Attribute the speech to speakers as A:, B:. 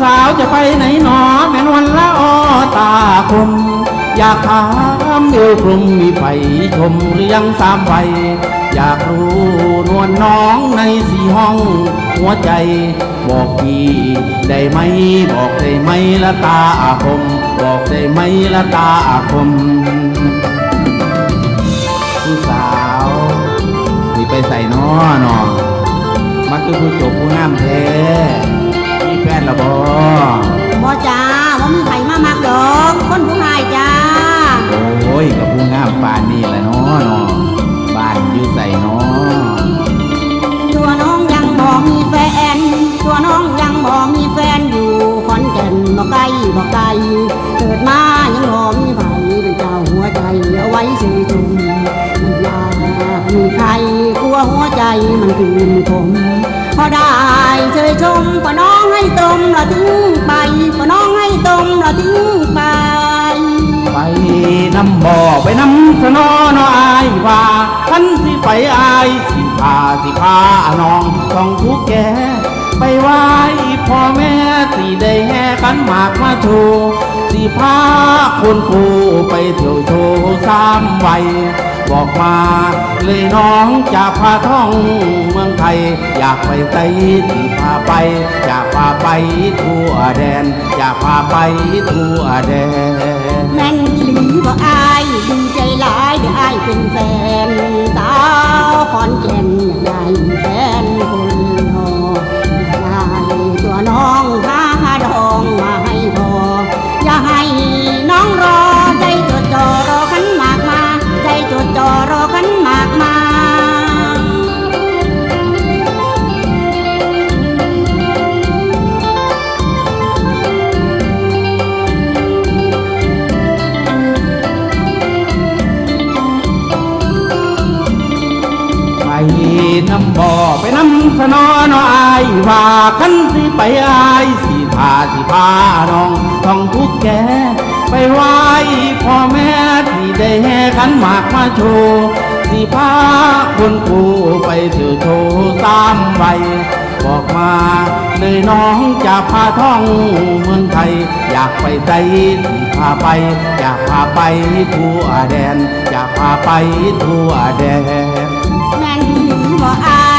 A: สาวจะไปไหนหนอแม่นวันละออตาคมอยากถามเอวกลุ่มมีไผชมหรือยังสามใบอยากรู้นวลน้องในสี่ห้อง หัวใจ บอกพี่ได้ไหม บอกได้ไหมละตาอาคม บอกได้ไหมละตาอาคมผู้สาวสิไปใส่น้อหนอมันคือผู้จบผู้งามแท้ ปานนี่แหละเนาะเนาะบ้านอยู่ใส่เนาะ
B: ตัวน้องยังบ่มีแฟน ตัวน้องยังบ่มีแฟนอยู่ขอนแก่นบ่ไกลบ่ไกลเกิดมายังบ่มีไผเป็นเจ้าหัวใจเอาไว้สื่อชมมันอยากมีใครกลัวหัวใจมันคืนคมพอได้เชยชมก็น้องให้ตมละทิ้งไปก็น้องให้ตมละทิ้งไป
A: นำบ่อไปน้ำสนอนาะอายว่าท่านสิไปอายสิพาสิพาน้องต้องทุกแกไปไหว้พ่อแม่สิได้แห่กันหมากมาโชว์สิพาคนกูไปเที่ยวโชว์สามใบบอกมาเลยน้องจะพาท่องเมืองไทย อยากไปไต้ที่พาไปอยากพาไปทั่วแดนอยากพาไปทั่วแดน
B: น้ำ
A: บ่อไปน้ำสนอนอายว่าคันสิไปอายสิพาสิพาน้องท่องทุกแกไปไหว้พ่อแม่ที่ได้แห่ขันหมากมาโชว์สิพาคนกูไปเที่ยวโชว์สามใบบอกมาเลยน้องจะพาท่องเมืองไทย อยากไปไต้ที่พาไป อยากพาไปทั่วแดน อยากพาไปทั่วแดน
B: 说爱。